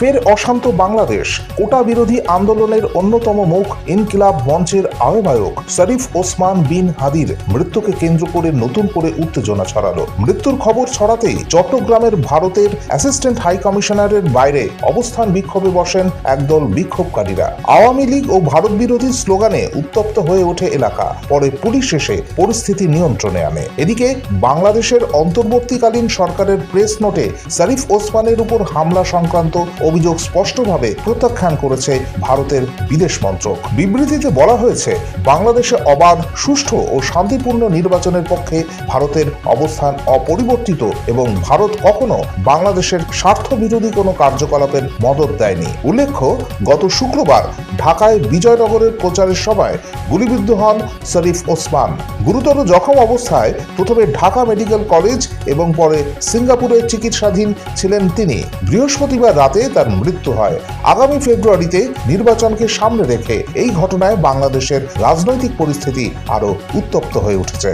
ফের অশান্ত বাংলাদেশ। কোটা বিরোধী আন্দোলনের অন্যতম মুখ ইনকিলাব মঞ্চের আহ্বায়ক শরীফ ওসমান বিন হাদির মৃত্যুকে কেন্দ্র করে নতুন করে উত্তেজনা ছড়ালো। মৃত্যুর খবর ছড়াতেই চট্টগ্রামের ভারতের অ্যাসিস্ট্যান্ট হাই কমিশনারের বাইরে অবস্থান বিক্ষোভে বসেন একদল বিক্ষোভকারীরা। আওয়ামী লীগ ও ভারত বিরোধী স্লোগানে উত্তপ্ত হয়ে ওঠে এলাকা। পরে পুলিশ এসে পরিস্থিতি নিয়ন্ত্রণে আনে। এদিকে বাংলাদেশের অন্তর্বর্তীকালীন সরকারের প্রেস নোটে শরীফ ওসমানের উপর হামলা সংক্রান্ত অভিযোগ স্পষ্টভাবে প্রত্যাখ্যান করেছে ভারতের বিদেশ মন্ত্রক। বিবৃতিতে বলা হয়েছে, বাংলাদেশে অবাধ, সুষ্ঠু ও শান্তিপূর্ণ নির্বাচনের পক্ষে ভারতের অবস্থান অপরিবর্তিত এবং ভারত কখনো বাংলাদেশের স্বার্থ বিরোধী কোনো কার্যকলাপের মদত দেয়নি। উল্লেখ্য, গত শুক্রবার ঢাকায় বিজয়নগরের প্রচারের সভায় গুলিবিদ্ধ হন শরীফ ওসমান। গুরুতর জখম অবস্থায় প্রথমে ঢাকা মেডিকেল কলেজ এবং পরে সিঙ্গাপুরে চিকিৎসাধীন ছিলেন তিনি। বৃহস্পতিবার রাতে তার মৃত্যু হয়। আগামী ফেব্রুয়ারিতে নির্বাচনকে সামনে রেখে এই ঘটনায় বাংলাদেশের রাজনৈতিক পরিস্থিতি আরও উত্তপ্ত হয়ে উঠেছে।